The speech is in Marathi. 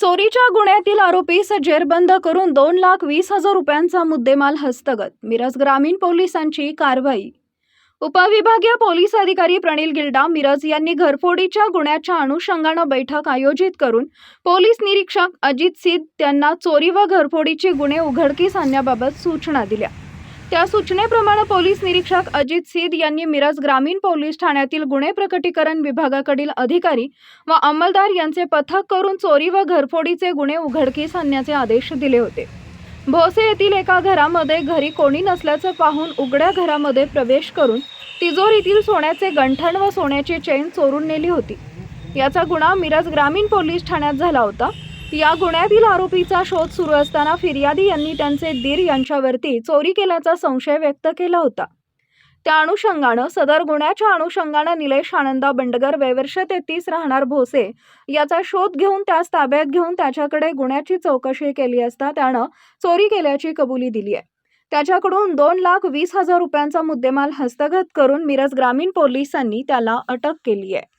चोरीच्या गुन्ह्यातील आरोपीस जेरबंद करून दोन लाख वीस हजार रुपयांचा मुद्देमाल हस्तगत. मिरज ग्रामीण पोलिसांची कारवाई. उपविभागीय पोलीस अधिकारी प्रणील गिल्डा मिरज यांनी घरफोडीच्या गुन्ह्याच्या अनुषंगानं बैठक आयोजित करून पोलीस निरीक्षक अजित सिद यांना चोरी व घरफोडीचे गुन्हे उघडकीस आणण्याबाबत सूचना दिल्या. त्या सूचनेप्रमाणे पोलीस निरीक्षक अजित सिद यांनी मिरज ग्रामीण पोलीस ठाण्यातील गुन्हे प्रकटीकरण विभागाकडील अधिकारी व अंमलदार यांचे पथक करून चोरी व घरफोडीचे गुन्हे उघडकीस आणण्याचे आदेश दिले होते. भोसे येथील एका घरामध्ये घरी कोणी नसल्याचं पाहून उघड्या घरामध्ये प्रवेश करून तिजोरीतील सोन्याचे गंठण व सोन्याची चेन चोरून नेली होती. याचा गुन्हा मिरज ग्रामीण पोलीस ठाण्यात झाला होता. या गुन्ह्यातील आरोपीचा शोध सुरू असताना फिर्यादी यांनी त्यांचे दीर यांच्यावरती चोरी केल्याचा संशय व्यक्त केला होता. त्या अनुषंगानं सदर गुन्ह्याच्या अनुषंगानं निलेश आनंदा बंडगर वयवर्ष तेहतीस राहणार भोसे याचा शोध घेऊन त्यास ताब्यात घेऊन त्याच्याकडे गुन्ह्याची चौकशी केली असता त्यानं चोरी केल्याची कबुली दिली आहे. त्याच्याकडून दोन लाख वीस हजार रुपयांचा मुद्देमाल हस्तगत करून मिरज ग्रामीण पोलिसांनी त्याला अटक केली आहे.